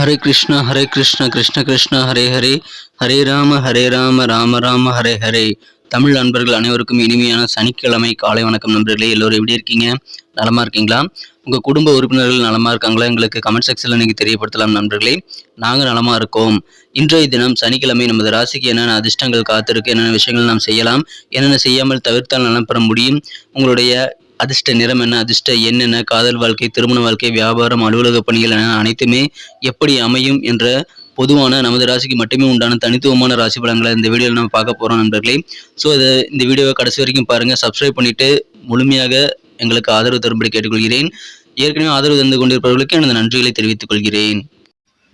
ஹரே கிருஷ்ணா ஹரே கிருஷ்ணா கிருஷ்ண கிருஷ்ணா ஹரே ஹரே ஹரே ராம ஹரே ராம ராம ராம ஹரே ஹரே தமிழ் நண்பர்கள் அனைவருக்கும் இனிமையான சனிக்கிழமை காலை வணக்கம் நண்பர்களே. எல்லோரும் எப்படி இருக்கீங்க? நலமா இருக்கீங்களா? உங்கள் குடும்ப உறுப்பினர்கள் நலமா இருக்காங்களா? எங்களுக்கு கமெண்ட் செக்ஷனில் நீங்கள் தெரியப்படுத்தலாம் நண்பர்களே. நாங்கள் நலமா இருக்கோம். இன்றைய தினம் சனிக்கிழமை நமது ராசிக்கு என்னென்ன அதிர்ஷ்டங்கள் காத்திருக்கு என்னென்ன விஷயங்கள் நாம் செய்யலாம் என்னென்ன செய்யாமல் தவிர்த்தால் நலம் பெற முடியும் உங்களுடைய அதிர்ஷ்ட நிறம் என்ன அதிர்ஷ்ட எண் என்ன காதல் வாழ்க்கை திருமண வாழ்க்கை வியாபாரம் அலுவலக பணிகள் என அனைத்துமே எப்படி அமையும் என்ற பொதுவான நமது ராசிக்கு மட்டுமே உண்டான தனித்துவமான ராசி பலன்களை இந்த வீடியோவில் நம்ம பார்க்க போகிறோம் நண்பர்களே. ஸோ இதை இந்த வீடியோவை கடைசி வரைக்கும் பாருங்கள் சப்ஸ்கிரைப் பண்ணிவிட்டு முழுமையாக எங்களுக்கு ஆதரவு தரும்படி கேட்டுக்கொள்கிறேன். ஏற்கனவே ஆதரவு தந்து கொண்டிருப்பவர்களுக்கு எனது நன்றிகளை தெரிவித்துக் கொள்கிறேன்.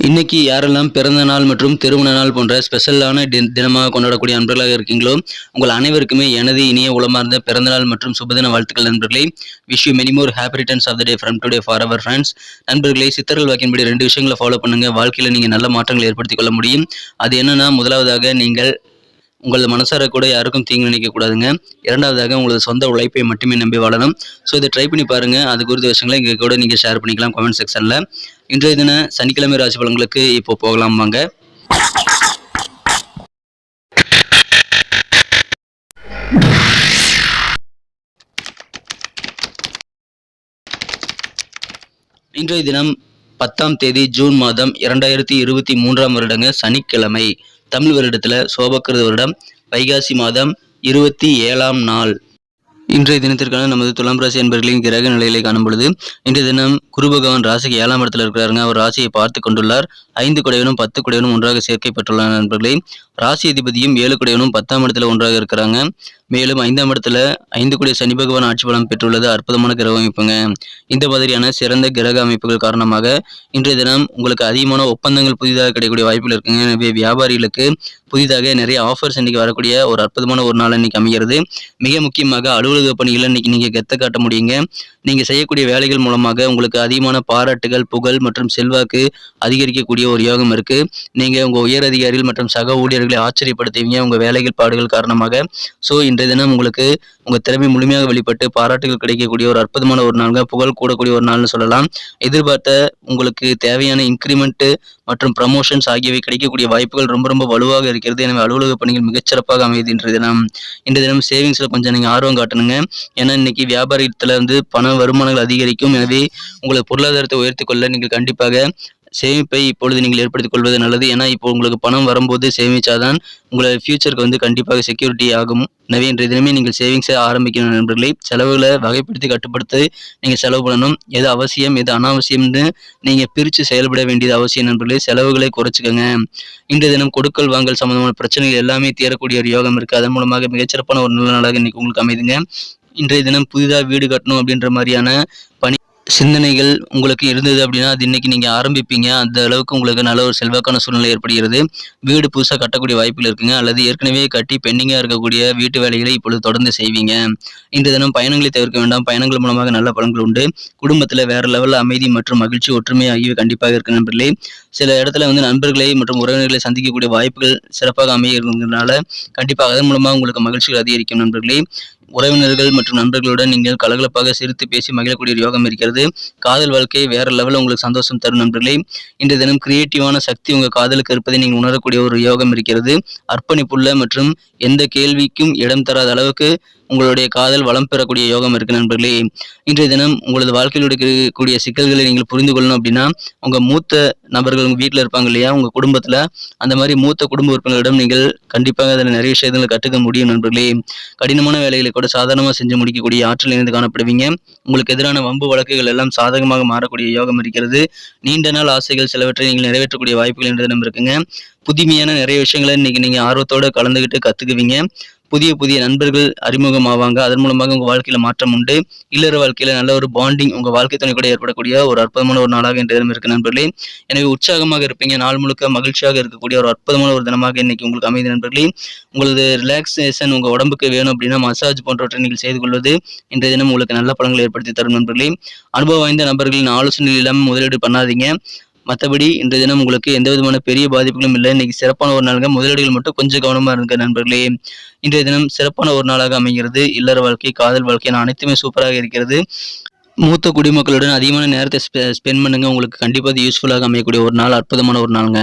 இன்னைக்கு யாரெல்லாம் பிறந்த நாள் மற்றும் திருமண நாள் போன்ற ஸ்பெஷலான தி- தினமாக கொண்டாடக்கூடிய அன்பர்களாக இருக்கீங்களோ உங்கள் அனைவருக்குமே எனது இனிய உளமார்ந்த பிறந்த நாள் மற்றும் சுபதின வாழ்த்துக்கள் நண்பர்களே. Wish you many more happy returns of the day from today for our friends நண்பர்களே சித்தர்கள் வாக்கின்படி ரெண்டு விஷயங்களை ஃபாலோ பண்ணுங்கள் வாழ்க்கையில் நீங்கள் நல்ல மாற்றங்களை ஏற்படுத்திக் கொள்ள முடியும். அது என்னன்னா முதலாவதாக நீங்கள் உங்களது மனசார கூட யாருக்கும் தீங்கு நினைக்கக்கூடாதுங்க இரண்டாவதாக உங்களது சொந்த உழைப்பை மட்டுமே நம்பி வாழணும். ஸோ இதை ட்ரை பண்ணி பாருங்கள் அது குறித்த விஷயங்களை இங்கே கூட நீங்கள் ஷேர் பண்ணிக்கலாம் கமெண்ட் செக்ஷனில் இன்றைய தின சனிக்கிழமை ராசி பலன்களுக்கு இப்போ போகலாம் வாங்க. இன்றைய தினம் பத்தாம் தேதி ஜூன் மாதம் இரண்டாயிரத்தி இருபத்தி மூன்றாம் வருடங்க சனிக்கிழமை. தமிழ் வருடத்துல சோபக்கிருத வருடம் வைகாசி மாதம் இருபத்தி ஏழாம் நாள். இன்றைய தினத்திற்கான நமது துலாம் ராசி என்பர்களின் கிரக நிலைகளை காணும் பொழுது இன்றைய தினம் குரு பகவான் ராசிக்கு ஏழாம் இடத்தில் இருக்கிறாருங்க. அவர் ராசியை பார்த்து கொண்டுள்ளார். ஐந்து குடையவனும் பத்து குடையவனும் ஒன்றாக சேர்க்கப்பட்டுள்ளார் நண்பர்களே ராசி அதிபதியும் ஏழு குடையவனும் பத்தாம் இடத்துல ஒன்றாக இருக்கிறாங்க. மேலும் ஐந்தாம் இடத்துல ஐந்து குடிய சனி பகவான் ஆட்சி பலம் பெற்றுள்ளது. அற்புதமான கிரக அமைப்புங்க. இந்த மாதிரியான சிறந்த கிரக அமைப்புகள் காரணமாக இன்றைய தினம் உங்களுக்கு அதிகமான ஒப்பந்தங்கள் புதிதாக கிடைக்கக்கூடிய வாய்ப்புகள் இருக்குங்க. எனவே வியாபாரிகளுக்கு புதிதாக நிறைய ஆஃபர்ஸ் இன்னைக்கு வரக்கூடிய ஒரு அற்புதமான ஒரு நாள் இன்னைக்கு அமைகிறது. மிக முக்கியமாக அலுவலக பணிகளை இன்னைக்கு நீங்க கெத்த காட்ட முடியுங்க. நீங்க செய்யக்கூடிய வேலைகள் மூலமாக உங்களுக்கு அதிகமான பாராட்டுகள் புகழ் மற்றும் செல்வாக்கு அதிகரிக்கக்கூடிய ஒரு யோகம் இருக்கு. நீங்க உங்க உயர் அதிகாரிகள் மற்றும் சக ஊழியர்கள் ஆச்சரியப்படுத்துவீங்க உங்க வேலைகள் பாடுகள் காரணமாக. ஸோ இன்றைய தினம் உங்களுக்கு உங்கள் திறமை முழுமையாக வெளிப்பட்டு பாராட்டுகள் கிடைக்கக்கூடிய ஒரு அற்புதமான ஒரு நாள் புகழ் கூடக்கூடிய ஒரு நாள்னு சொல்லலாம். எதிர்பார்த்த உங்களுக்கு தேவையான இன்க்ரிமெண்ட் மற்றும் ப்ரமோஷன்ஸ் ஆகியவை கிடைக்கக்கூடிய வாய்ப்புகள் ரொம்ப ரொம்ப வலுவாக இருக்கிறது. எனவே அலுவலக பணிகள் மிகச்சிறப்பாக அமையுது இன்றைய தினம். இன்றைய தினம் சேவிங்ஸில் கொஞ்சம் நீங்கள் ஆர்வம் காட்டணுங்க. ஏன்னா இன்னைக்கு வியாபாரத்தில் வந்து பண வருமானங்கள் அதிகரிக்கும். எனவே உங்களை பொருளாதாரத்தை உயர்த்தி கொள்ள நீங்கள் கண்டிப்பாக சேமிப்பை இப்பொழுது நீங்கள் ஏற்படுத்திக் கொள்வது நல்லது. ஏன்னா இப்போ உங்களுக்கு பணம் வரும்போது சேமிச்சாதான் உங்களோட ஃபியூச்சருக்கு வந்து கண்டிப்பாக செக்யூரிட்டி ஆகும். எனவே இன்றைய தினமே நீங்கள் சேவிங்ஸை ஆரம்பிக்கணும் நண்பர்களை. செலவுகளை வகைப்படுத்தி கட்டுப்படுத்தி நீங்கள் செலவு பண்ணணும். எது அவசியம் எது அனாவசியம்னு நீங்கள் பிரித்து செயல்பட வேண்டியது அவசியம் நண்பர்களே. செலவுகளை குறைச்சிக்கோங்க. இன்றைய தினம் கொடுக்கல் வாங்கல் சம்பந்தமான பிரச்சனைகள் எல்லாமே தீரக்கூடிய ஒரு யோகம் இருக்குது அதன் மூலமாக மிகச்சிறப்பான ஒரு நல்ல நாளாக இன்னைக்கு உங்களுக்கு அமைதுங்க. இன்றைய தினம் புதிதாக வீடு கட்டணும் அப்படின்ற மாதிரியான பணி சிந்தனைகள் உங்களுக்கு இருந்தது அப்படின்னா அது இன்னைக்கு நீங்கள் ஆரம்பிப்பீங்க. அந்த அளவுக்கு உங்களுக்கு நல்ல ஒரு செல்வாக்கான சூழ்நிலை ஏற்படுகிறது. வீடு புதுசாக கட்டக்கூடிய வாய்ப்பில் இருக்குங்க. அல்லது ஏற்கனவே கட்டி பெண்டிங்காக இருக்கக்கூடிய வீட்டு வேலைகளை இப்பொழுது தொடர்ந்து செய்வீங்க. இன்று தினம் பயணங்களை தவிர்க்க வேண்டாம். பயணங்கள் மூலமாக நல்ல பலன்கள் உண்டு. குடும்பத்தில் வேற லெவலில் அமைதி மற்றும் மகிழ்ச்சி ஒற்றுமை ஆகியவை கண்டிப்பாக இருக்கு நண்பர்களே. சில இடத்துல வந்து நண்பர்களை மற்றும் உறவினர்களை சந்திக்கக்கூடிய வாய்ப்புகள் சிறப்பாக அமைய அமைகிறதுனால கண்டிப்பாக அதன் மூலமாக உங்களுக்கு மகிழ்ச்சிகள் அதிகரிக்கும் நண்பர்களே. உறவினர்கள் மற்றும் நண்பர்களுடன் நீங்கள் கலகலப்பாக சிரித்து பேசி மகிழக்கூடிய ஒரு யோகம் இருக்கிறது. காதல் வாழ்க்கை வேற லெவலில் உங்களுக்கு சந்தோஷம் தரும் நண்பர்களே. இன்று தினம் கிரியேட்டிவான சக்தி உங்கள் காதலுக்கு இருப்பதை நீங்கள் உணரக்கூடிய ஒரு யோகம் இருக்கிறது. அர்ப்பணிப்புள்ள மற்றும் எந்த கேள்விக்கும் இடம் தராத அளவுக்கு உங்களுடைய காதல் வளம் பெறக்கூடிய யோகம் இருக்கு நண்பர்களே. இன்றைய தினம் உங்களது வாழ்க்கையில் இருக்கக்கூடிய சிக்கல்களை நீங்கள் புரிந்து கொள்ளணும் அப்படின்னா உங்க மூத்த நபர்கள் உங்க வீட்டில் இருப்பாங்க இல்லையா? உங்க குடும்பத்துல அந்த மாதிரி மூத்த குடும்ப உறுப்பினர்களிடம் நீங்கள் கண்டிப்பாக அதில் நிறைய விஷயங்களை கற்றுக்க முடியும் நண்பர்களே. கடினமான வேலைகளை கூட சாதாரணமாக செஞ்சு முடிக்கக்கூடிய ஆற்றல் இணைந்து காணப்படுவீங்க. உங்களுக்கு எதிரான வம்பு வழக்குகள் எல்லாம் சாதகமாக மாறக்கூடிய யோகம் இருக்கிறது. நீண்ட நாள் ஆசைகள் சிலவற்றை நீங்கள் நிறைவேற்றக்கூடிய வாய்ப்புகள் என்று தினம் இருக்குங்க. புதுமையான நிறைய விஷயங்களை இன்னைக்கு நீங்க ஆர்வத்தோட கலந்துகிட்டு கத்துக்குவீங்க. புதிய புதிய நண்பர்கள் அறிமுகமாவாங்க. அதன் மூலமாக உங்க வாழ்க்கையில மாற்றம் உண்டு. இல்லற வாழ்க்கையில நல்ல ஒரு பாண்டிங் உங்க வாழ்க்கை துணை கூட ஏற்படக்கூடிய ஒரு அற்புதமான ஒரு நாளாக இன்றைய தினம் இருக்கு நண்பர்களே. எனவே உற்சாகமாக இருப்பீங்க. நாள் முழுக்க மகிழ்ச்சியாக இருக்கக்கூடிய ஒரு அற்புதமான ஒரு தினமாக இன்னைக்கு உங்களுக்கு அமைதி நண்பர்களே. உங்களது ரிலாக்ஸேஷன் உங்க உடம்புக்கு வேணும் அப்படின்னா மசாஜ் போன்றவற்றை நீங்கள் செய்து கொள்வது இன்றைய தினம் உங்களுக்கு நல்ல பலன்களை ஏற்படுத்தி தரும் நண்பர்களே. அனுபவம் வாய்ந்த நபர்களின் ஆலோசனை இல்லாமல் முதலீடு பண்ணாதீங்க. மற்றபடி இன்றைய தினம் உங்களுக்கு எந்த விதமான பெரிய பாதிப்புகளும் இல்லை. இன்னைக்கு சிறப்பான ஒரு நாளுங்க. முதலீடுகள் மட்டும் கொஞ்சம் கவனமாக இருங்க நண்பர்களே. இன்றைய தினம் சிறப்பான ஒரு நாளாக அமைகிறது. இல்லற வாழ்க்கை காதல் வாழ்க்கை அனைத்துமே சூப்பராக இருக்கிறது. மூத்த குடிமக்களுடன் அதிகமான நேரத்தை ஸ்பெண்ட் பண்ணுங்க. உங்களுக்கு கண்டிப்பாக யூஸ்ஃபுல்லாக அமையக்கூடிய ஒரு நாள் அற்புதமான ஒரு நாளுங்க.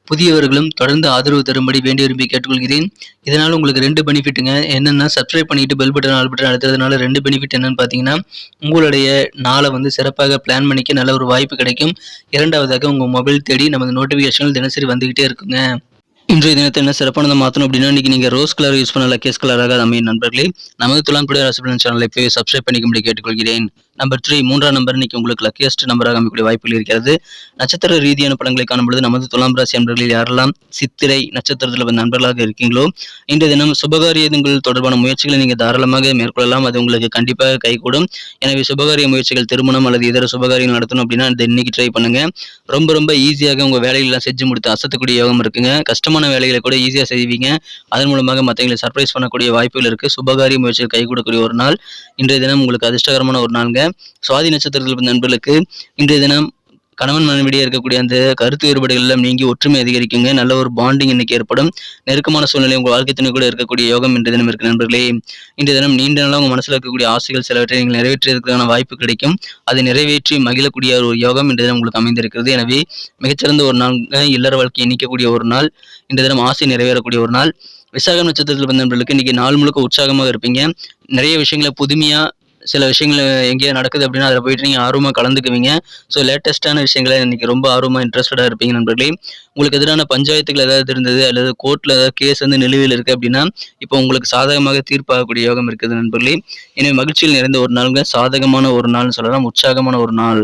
புதியவர்களும் தொடர்ந்து ஆதரவு தரும்படி வேண்டி விரும்பி கேட்டுக்கொள்கிறேன். இதனால் உங்களுக்கு ரெண்டு பெனிஃபிட்டுங்க. என்னென்னா சப்ஸ்கிரைப் பண்ணிட்டு பெல் பட்டன் ஆல் பட்டன் அழுத்துறதுனால ரெண்டு பெனிஃபிட் என்னன்னு பார்த்தீங்கன்னா உங்களுடைய நாளை வந்து சிறப்பாக பிளான் பண்ணிக்க நல்ல ஒரு வாய்ப்பு கிடைக்கும். இரண்டாவதாக உங்கள் மொபைல் தேடி நமது நோட்டிஃபிகேஷன்கள் தினசரி வந்துகிட்டே இருக்குங்க. இன்றைய தினத்தை என்ன சிறப்பானதை மாற்றணும் அப்படின்னா இன்னைக்கு நீங்கள் ரோஸ் கலர் யூஸ் பண்ண லக்கேஸ் கலராக அமையும் நண்பர்களே. நமது துலாம் கூட ராசிபலன் சேனலை போய் சப்ஸ்கிரைப் பண்ணிக்கும்படி கேட்டுக்கொள்கிறேன். நம்பர் த்ரீ மூன்றாம் நம்பர் இன்னைக்கு உங்களுக்கு லக்கியஸ்ட் நம்பராக அமைக்கக்கூடிய வாய்ப்புகள் இருக்கிறது. நட்சத்திர ரீதியான படங்களை காணும்பொழுது நமது துலாம் ராசி நண்பர்களில் யாரெல்லாம் சித்திரை நட்சத்திரத்தில் நண்பர்களாக இருக்கீங்களோ இன்றைய தினம் சுபகாரியங்கள் தொடர்பான முயற்சிகளை நீங்கள் தாராளமாக மேற்கொள்ளலாம். அது உங்களுக்கு கண்டிப்பாக கைகூடும். எனவே சுபகாரிய முயற்சிகள் திருமணம் அல்லது இதர சுபகாரியம் நடத்தணும் அப்படின்னா இந்த இன்னைக்கு ட்ரை பண்ணுங்க. ரொம்ப ரொம்ப ஈஸியாக உங்கள் வேலையெல்லாம் செஞ்சு முடித்து அசத்தக்கூடிய யோகம் இருக்குங்க. கஷ்டமான வேலைகளை கூட ஈஸியாக செய்வீங்க. அதன் மூலமாக மற்றவங்களை சர்ப்ரைஸ் பண்ணக்கூடிய வாய்ப்புகள் இருக்குது சுபகாரிய முயற்சிகள் கைகூடக்கூடிய ஒரு நாள். இன்றைய தினம் உங்களுக்கு அதிர்ஷ்டகரமான ஒரு நாளுங்க. சுவாதி நட்சத்திரத்தில் நண்பர்களுக்கு இன்றைய தினம் கணவன் மனைவிடையே இருக்கக்கூடிய அந்த கருத்து வேறுபாடுகள் எல்லாம் நீங்கி ஒற்றுமை அதிகரிக்குங்க. நல்ல ஒரு பாண்டிங் இன்னைக்கு ஏற்படும். நெருக்கமான சூழ்நிலை உங்கள் வாழ்க்கை துணை கூட இருக்கக்கூடிய யோகம் இன்றைய தினம் இருக்கு நண்பர்களே. இன்றைய தினம் நீண்ட நாளாக உங்கள் மனசில் இருக்கக்கூடிய ஆசைகள் சிலவற்றை நீங்கள் நிறைவேற்றுவதற்கான வாய்ப்பு கிடைக்கும். அதை நிறைவேற்றி மகிழக்கூடிய ஒரு யோகம் இன்றைய தினம் உங்களுக்கு அமைந்திருக்கிறது. எனவே மிகச்சிறந்த ஒரு நாள் இல்லற வாழ்க்கையை நீக்கக்கூடிய ஒரு நாள் இன்றைய தினம் ஆசை நிறைவேறக்கூடிய ஒரு நாள். விசாகம் நட்சத்திரத்தில் பிறந்த இன்னைக்கு நாள் முழுக்க உற்சாகமாக இருப்பீங்க. நிறைய விஷயங்களை புதுமையாக சில விஷயங்கள் எங்கேயோ நடக்குது அப்படின்னா அதில் போயிட்டு நீங்கள் ஆர்வமாக கலந்துக்குவீங்க. ஸோ லேட்டஸ்ட்டான விஷயங்களை இன்றைக்கி ரொம்ப ஆர்வமாக இன்ட்ரெஸ்டடாக இருப்பீங்க நண்பர்களே. உங்களுக்கு எதிரான பஞ்சாயத்துகள் ஏதாவது இருந்தது அல்லது கோர்ட்டில் ஏதாவது கேஸ் வந்து நிலுவையில் இருக்குது அப்படின்னா இப்போ உங்களுக்கு சாதகமாக தீர்ப்பாகக்கூடிய யோகம் இருக்குது நண்பர்களே. எனவே மகிழ்ச்சியில் நிறைந்த ஒரு நாளுங்க. சாதகமான ஒரு நாள்னு சொல்லலாம் உற்சாகமான ஒரு நாள்.